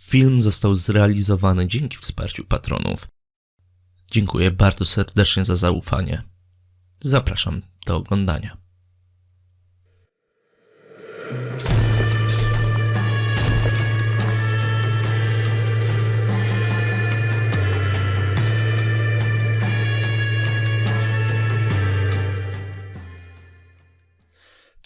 Film został zrealizowany dzięki wsparciu patronów. Dziękuję bardzo serdecznie za zaufanie. Zapraszam do oglądania.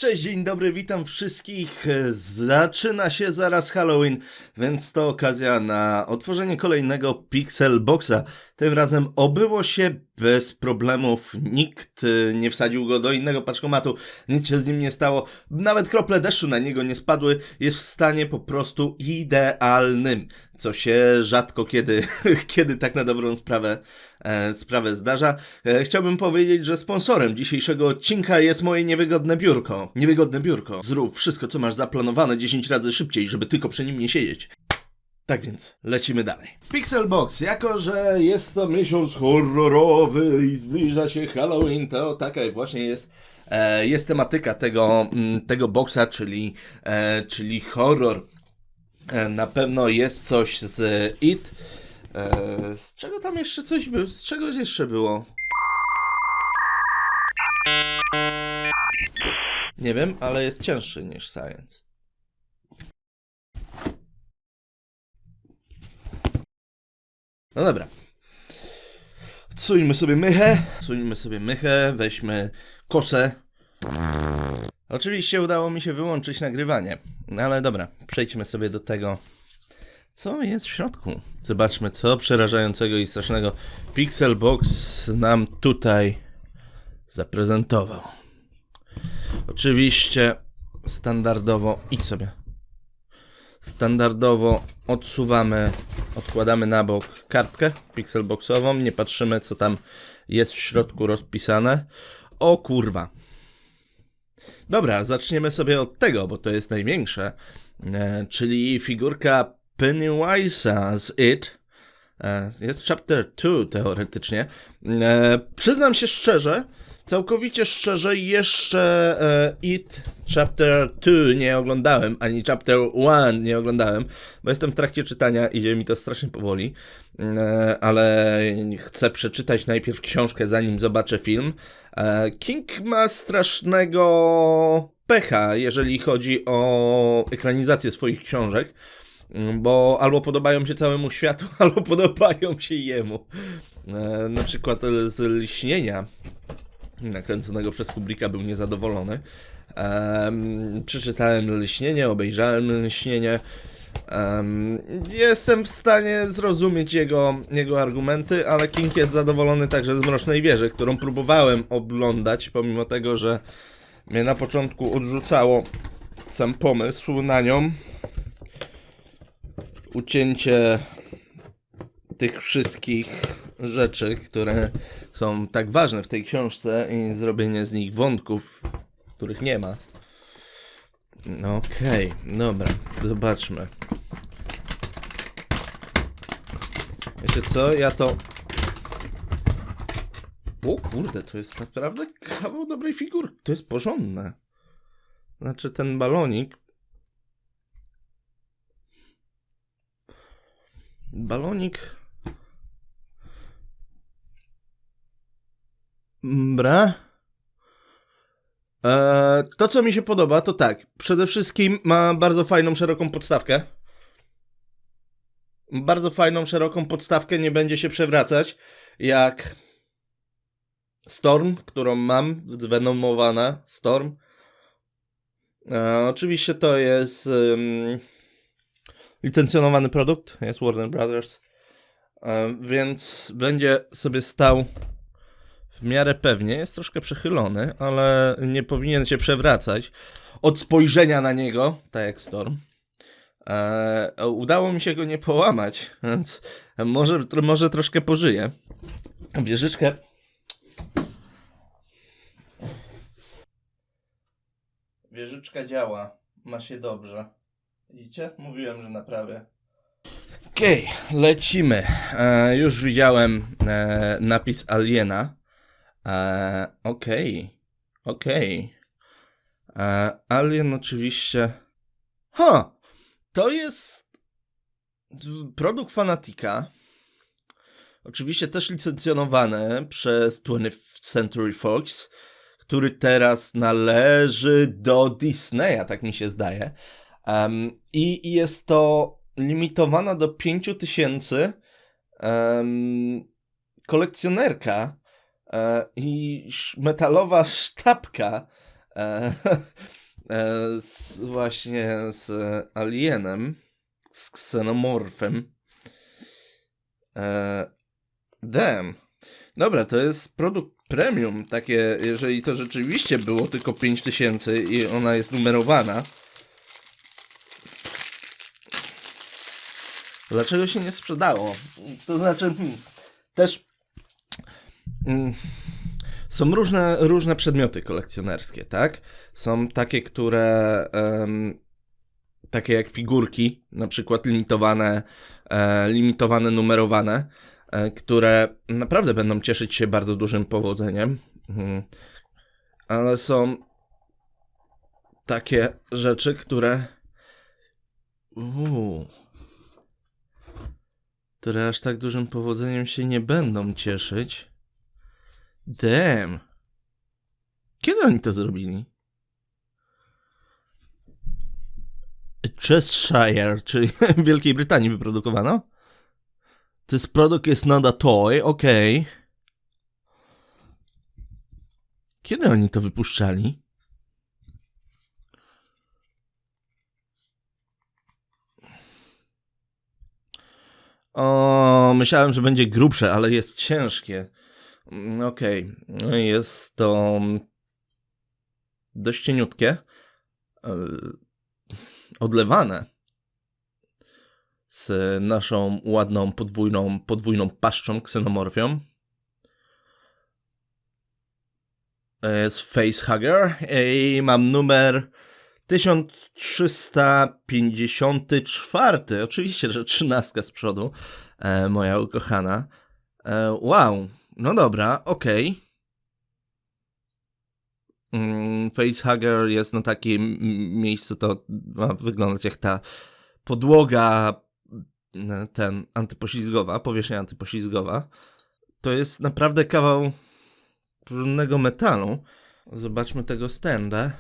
Cześć, dzień dobry, witam wszystkich. Zaczyna się zaraz Halloween, więc to okazja na otworzenie kolejnego Pixel Boxa. Tym razem obyło się bez problemów. Nikt y, nie wsadził go do innego paczkomatu, nic się z nim nie stało. Nawet krople deszczu na niego nie spadły. Jest w stanie po prostu idealnym, co się rzadko kiedy, kiedy tak na dobrą sprawę, e, sprawę zdarza. E, chciałbym powiedzieć, że sponsorem dzisiejszego odcinka jest moje niewygodne biurko. Niewygodne biurko. Zrób wszystko, co masz zaplanowane 10 razy szybciej, żeby tylko przy nim nie siedzieć. Tak więc, lecimy dalej. Pixelbox, jako że jest to miesiąc horrorowy i zbliża się Halloween, to taka właśnie jest, e, jest tematyka tego, mm, tego boxa, czyli, e, czyli horror. E, na pewno jest coś z It. E, z czego tam jeszcze coś było? Z czego jeszcze było? Nie wiem, ale jest cięższy niż Science. No dobra. Odsuńmy sobie mychę. Odsuńmy sobie mychę, weźmy kosę. Oczywiście udało mi się wyłączyć nagrywanie. No ale dobra, przejdźmy sobie do tego, co jest w środku. Zobaczmy, co przerażającego i strasznego Pixelbox nam tutaj zaprezentował. Oczywiście standardowo idź sobie. Standardowo odsuwamy, odkładamy na bok kartkę pixelboxową, nie patrzymy co tam jest w środku rozpisane. O kurwa. Dobra, zaczniemy sobie od tego, bo to jest największe, e, czyli figurka Pennywise'a z It. E, jest chapter 2 teoretycznie. E, przyznam się szczerze, całkowicie szczerze, jeszcze e, It Chapter 2 nie oglądałem, ani Chapter 1 nie oglądałem, bo jestem w trakcie czytania, idzie mi to strasznie powoli, e, ale chcę przeczytać najpierw książkę, zanim zobaczę film. E, King ma strasznego pecha, jeżeli chodzi o ekranizację swoich książek bo albo podobają się całemu światu, albo podobają się jemu. E, na przykład z Lśnienia, nakręconego przez Kubricka, był niezadowolony. E, przeczytałem Lśnienie, obejrzałem Lśnienie. E, jestem w stanie zrozumieć jego, jego argumenty, ale King jest zadowolony także z Mrocznej Wieży, którą próbowałem oglądać, pomimo tego, że mnie na początku odrzucało sam pomysł na nią ucięcie tych wszystkich rzeczy, które są tak ważne w tej książce i zrobienie z nich wątków, których nie ma. No okej, dobra, zobaczmy. Wiecie co, ja to... O kurde, to jest naprawdę kawał dobrej figury. To jest porządne. Znaczy ten balonik Balonik. Bra. Eee, to, co mi się podoba, to tak. Przede wszystkim ma bardzo fajną, szeroką podstawkę. Bardzo fajną, szeroką podstawkę, nie będzie się przewracać. Jak Storm, którą mam, zwenomowana. Storm. Eee, oczywiście to jest. Licencjonowany produkt, jest Warner Brothers, e, więc będzie sobie stał w miarę pewnie. Jest troszkę przechylony, ale nie powinien się przewracać od spojrzenia na niego, tak jak Storm. E, udało mi się go nie połamać, więc może, może troszkę pożyje. Wieżyczkę. Wieżyczka działa. Ma się dobrze. Widzicie? Mówiłem, że naprawię. Okej, okay, lecimy. E, już widziałem e, napis Aliena. E, Okej, okay. okej. Okay. E, Alien oczywiście... Ha! To jest... produkt Fanatica, oczywiście też licencjonowany przez 20th Century Fox, który teraz należy do Disneya, tak mi się zdaje. Em, I i jest to limitowana do 5000 um, kolekcjonerka i sz- metalowa sztabka e, e, z, właśnie z alienem, z ksenomorfem. E, damn. Dobra, to jest produkt premium, takie, jeżeli to rzeczywiście było tylko 5000 i ona jest numerowana. Dlaczego się nie sprzedało? To znaczy, hmm, też są różne, różne przedmioty kolekcjonerskie, tak? Są takie, które em, takie jak figurki, na przykład limitowane, e, limitowane, numerowane, e, które naprawdę będą cieszyć się bardzo dużym powodzeniem. Mhm. Ale są takie rzeczy, które. Które aż tak dużym powodzeniem się nie będą cieszyć. Damn. Kiedy oni to zrobili? Cheshire, czyli w Wielkiej Brytanii wyprodukowano? This product is not a toy, okej. Kiedy oni to wypuszczali? O, myślałem, że będzie grubsze, ale jest ciężkie. Mm, Okej, No i jest to dość cieniutkie. e, Odlewane z naszą ładną podwójną, podwójną paszczą ksenomorfią. E, Z Facehugger i mam numer 1354. Oczywiście, że trzynastka z przodu, e, moja ukochana. E, wow, no dobra, okej. Mm, Facehugger jest na takim miejscu, to ma wyglądać jak ta podłoga n- ten antypoślizgowa, powierzchnia antypoślizgowa. To jest naprawdę kawał porządnego metalu. Zobaczmy tego standa.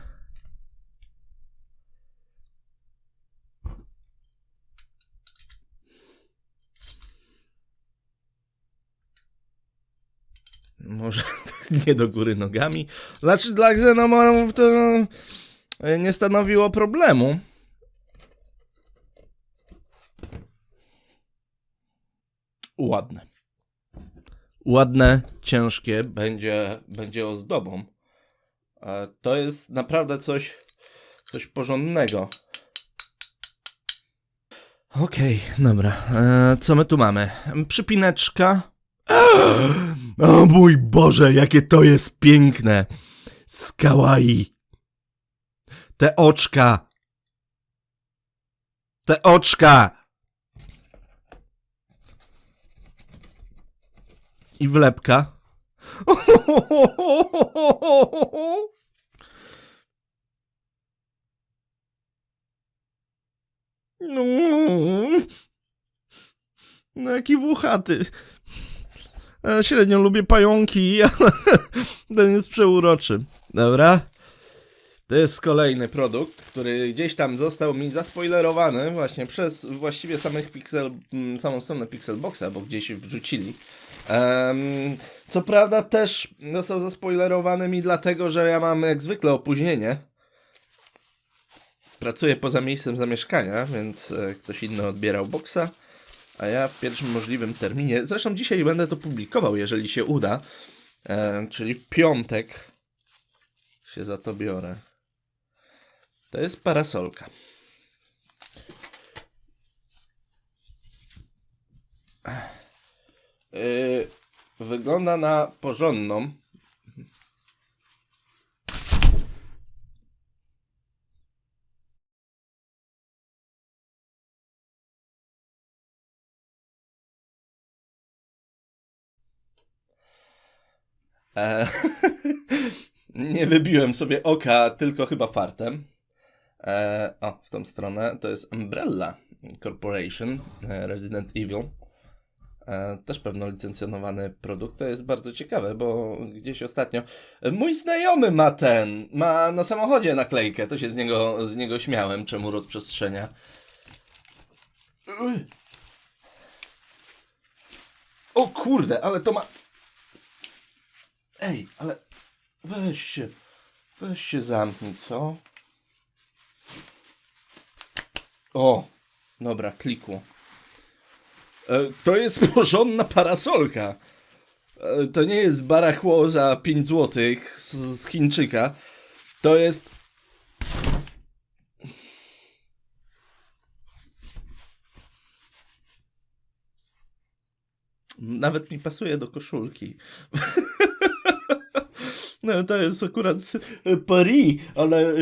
Może nie do góry nogami. Znaczy dla xenomorfów to e, nie stanowiło problemu. Ładne. Ładne, ciężkie, będzie, będzie ozdobą. E, To jest naprawdę coś, coś porządnego. Okej, dobra. E, co my tu mamy? Przypineczka. O mój Boże, jakie to jest piękne! Z kawaii. Te oczka. Te oczka. I wlepka. No. No jaki włochaty. Ja średnio lubię pająki, ale ten jest przeuroczy. Dobra. To jest kolejny produkt, który gdzieś tam został mi zaspoilerowany właśnie przez właściwie samych Pixel, mm, samą stronę Pixelboxa, bo gdzieś wrzucili. Em, co prawda też został zaspoilerowany mi dlatego, że ja mam jak zwykle opóźnienie. Pracuję poza miejscem zamieszkania, więc e, ktoś inny odbierał boxa. A ja w pierwszym możliwym terminie, zresztą dzisiaj będę to publikował, jeżeli się uda, e, czyli w piątek się za to biorę. To jest parasolka. Yy, wygląda na porządną. E, nie wybiłem sobie oka, tylko chyba fartem. E, o, w tą stronę to jest Umbrella. Corporation, e, Resident Evil. Też pewno licencjonowany produkt. To jest bardzo ciekawe, bo gdzieś ostatnio. Mój znajomy ma ten. Ma na samochodzie naklejkę. To się z niego, z niego śmiałem, czemu rozprzestrzenia. O kurde, ale to ma. Ej, ale weź się. Weź się zamknij, co? O, dobra, klikło. E, to jest porządna parasolka. E, to nie jest barachło za 5 zł z, z Chińczyka. To jest. Nawet mi pasuje do koszulki. No to jest akurat e, Paris, ale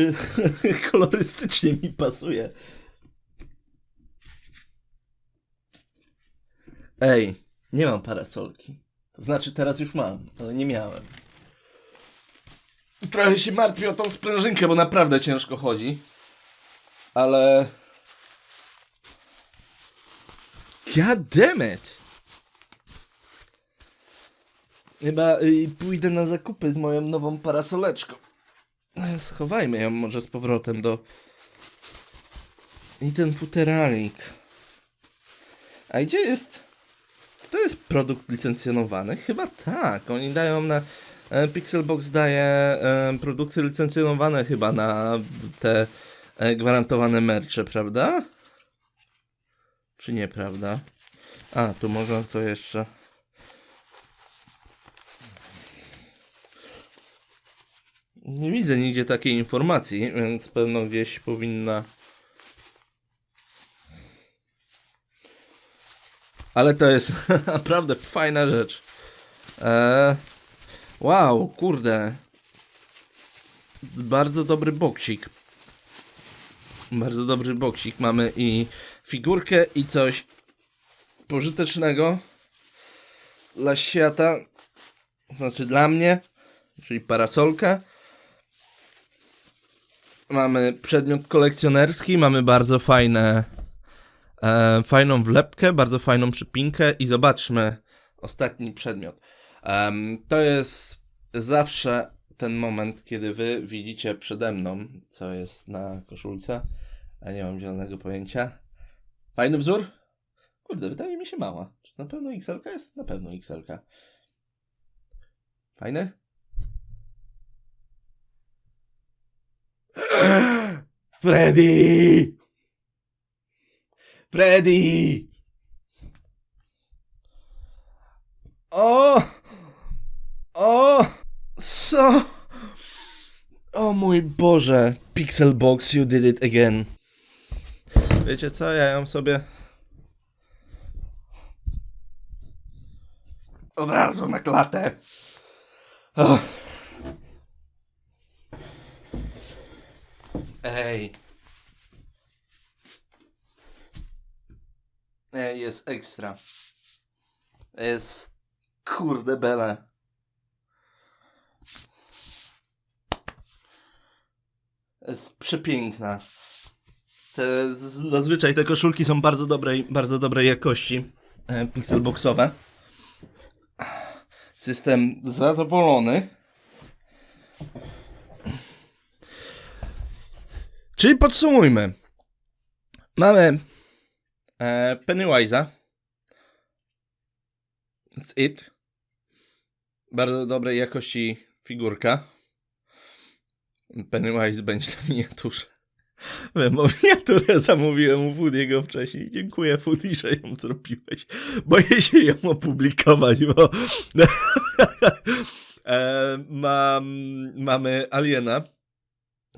e, kolorystycznie mi pasuje. Ej, nie mam parasolki. To znaczy teraz już mam, ale nie miałem. Trochę się martwię o tą sprężynkę, bo naprawdę ciężko chodzi. Ale... God damn it! Chyba y, pójdę na zakupy z moją nową parasoleczką. E, Schowajmy ją może z powrotem do... I ten futeralik. A gdzie jest... To jest produkt licencjonowany? Chyba tak. Oni dają na... e, Pixelbox daje e, produkty licencjonowane chyba na te e, gwarantowane mercze, prawda? Czy nieprawda? A, tu można to jeszcze... Nie widzę nigdzie takiej informacji, więc pewno gdzieś powinna. Ale to jest naprawdę fajna rzecz. Eee, wow, kurde. Bardzo dobry boksik. Bardzo dobry boksik. Mamy i figurkę, i coś pożytecznego dla świata. Znaczy dla mnie, czyli parasolkę. Mamy przedmiot kolekcjonerski, mamy bardzo fajne, e, fajną wlepkę, bardzo fajną przypinkę i zobaczmy ostatni przedmiot. To jest zawsze ten moment, kiedy wy widzicie przede mną, co jest na koszulce. Ja nie mam zielonego pojęcia. Fajny wzór? Kurde, wydaje mi się mała. Czy na pewno XL jest? Na pewno XL. Fajny? Freddy! Freddy! O! O! Co? O mój Boże! Pixelbox, you did it again. Wiecie co? Ja ją sobie... Od razu na klatę. O. Ej. Ej, jest ekstra. Jest kurde bele. Jest przepiękna. Te, zazwyczaj te koszulki są bardzo dobrej, bardzo dobrej jakości. E, pixelboxowe. Jestem zadowolony. Czyli podsumujmy. Mamy e, Pennywise'a z It. Bardzo dobrej jakości figurka. Pennywise będzie na miniaturze. Wiem, bo miniaturę zamówiłem u Woody'ego wcześniej. Dziękuję Woody, że ją zrobiłeś. Boję się ją opublikować, bo e, mam, mamy Aliena,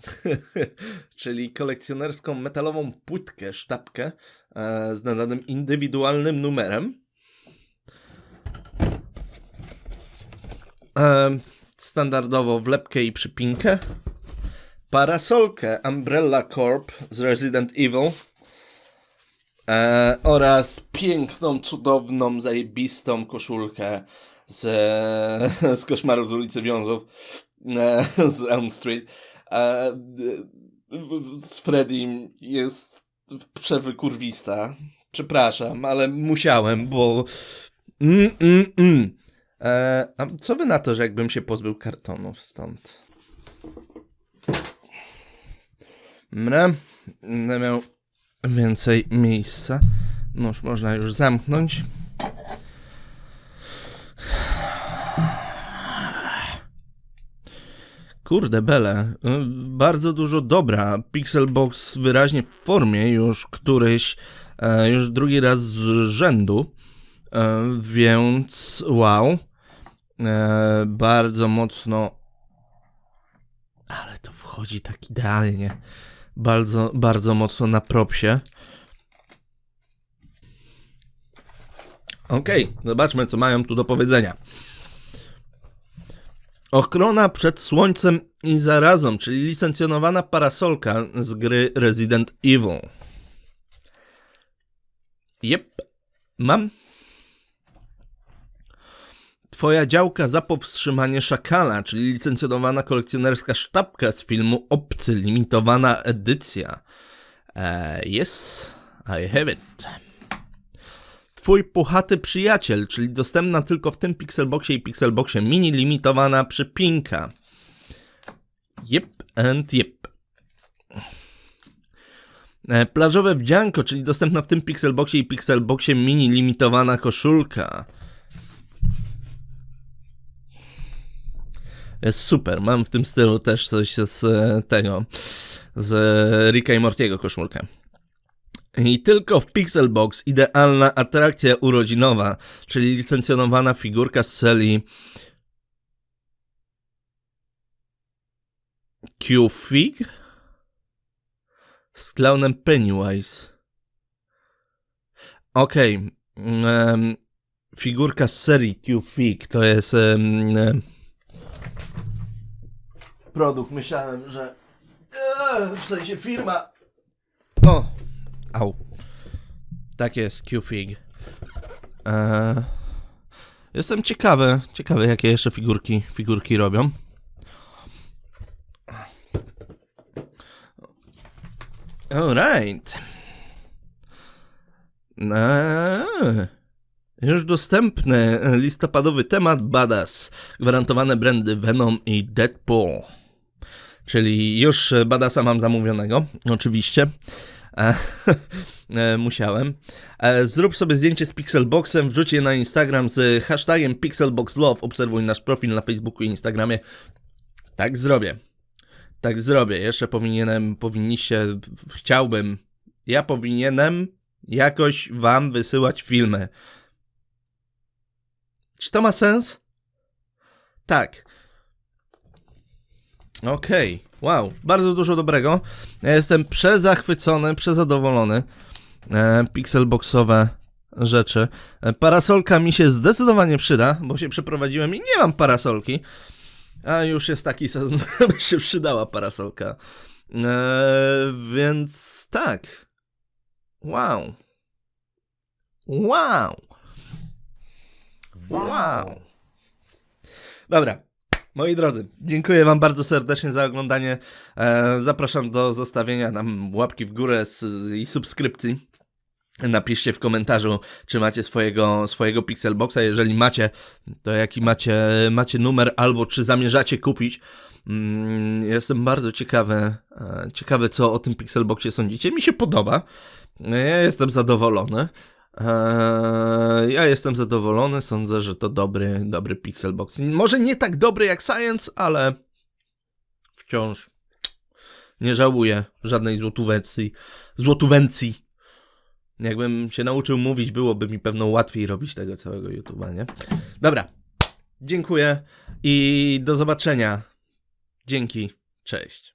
czyli kolekcjonerską metalową płytkę, sztabkę e, z nadanym indywidualnym numerem. E, standardowo wlepkę i przypinkę. Parasolkę Umbrella Corp z Resident Evil. E, oraz piękną, cudowną, zajebistą koszulkę z, z koszmaru z ulicy Wiązów e, z Elm Street. E, z Freddym jest przerwy kurwista. Przepraszam, ale musiałem, bo... Mm, mm, mm. E, a co wy na to, że jakbym się pozbył kartonów stąd? Dobra, będę miał więcej miejsca. Noż można już zamknąć. Kurde bele, y, bardzo dużo dobra. Pixelbox wyraźnie w formie już któryś, e, już drugi raz z rzędu, e, więc wow. E, bardzo mocno, ale to wchodzi tak idealnie. Bardzo, bardzo mocno na propsie. Okej, zobaczmy co mają tu do powiedzenia. Ochrona przed słońcem i zarazą, czyli licencjonowana parasolka z gry Resident Evil. Jep, mam. Twoja działka za powstrzymanie szakala, czyli licencjonowana kolekcjonerska sztabka z filmu Obcy, limitowana edycja. Eee, yes, I have it. Twój puchaty przyjaciel, czyli dostępna tylko w tym Pixelboxie i Pixelboxie mini limitowana przypinka. Yep and yep. E, Plażowe wdzianko, czyli dostępna w tym Pixelboxie i Pixelboxie mini limitowana koszulka. Jest super, mam w tym stylu też coś z tego, z Ricka i Mortiego koszulkę. I tylko w Pixelbox idealna atrakcja urodzinowa, czyli licencjonowana figurka z serii Q-Fig z klaunem Pennywise. Okej, em, figurka z serii Q-Fig to jest em, em, produkt. Myślałem, że eee, w sensie firma. O, Au. Tak jest, Q-Fig. Eee, jestem ciekawy, ciekawy jakie jeszcze figurki, figurki robią. Alright. Eee, już dostępny listopadowy temat Badass. Gwarantowane brandy Venom i Deadpool. Czyli już Badassa mam zamówionego, oczywiście. E, e, musiałem. E, zrób sobie zdjęcie z Pixelboxem, wrzuć je na Instagram z hashtagiem PixelboxLove. Obserwuj nasz profil na Facebooku i Instagramie. Tak zrobię. Tak zrobię. Jeszcze powinienem, powinniście, chciałbym, ja powinienem jakoś wam wysyłać filmy. Czy to ma sens? Tak. Okej, wow, bardzo dużo dobrego. Ja jestem przezachwycony, przezadowolony. E, pixelboxowe rzeczy. E, parasolka mi się zdecydowanie przyda, bo się przeprowadziłem i nie mam parasolki. A już jest taki sezon, żeby się przydała parasolka. E, więc tak. Wow. Wow. Wow. Dobra. Moi drodzy, dziękuję Wam bardzo serdecznie za oglądanie. E, zapraszam do zostawienia nam łapki w górę i subskrypcji. Napiszcie w komentarzu, czy macie swojego, swojego Pixelboxa. Jeżeli macie, to jaki macie, macie numer, albo czy zamierzacie kupić. Mm, Jestem bardzo ciekawy, e, ciekawy, co o tym Pixelboxie sądzicie. Mi się podoba. Ja jestem zadowolony. Eee, ja jestem zadowolony, sądzę, że to dobry, dobry Pixelbox. Może nie tak dobry jak Science, ale wciąż nie żałuję żadnej złotówencji. Złotówencji. Jakbym się nauczył mówić, byłoby mi pewno łatwiej robić tego całego YouTube'a, nie? Dobra, dziękuję i do zobaczenia. Dzięki, cześć.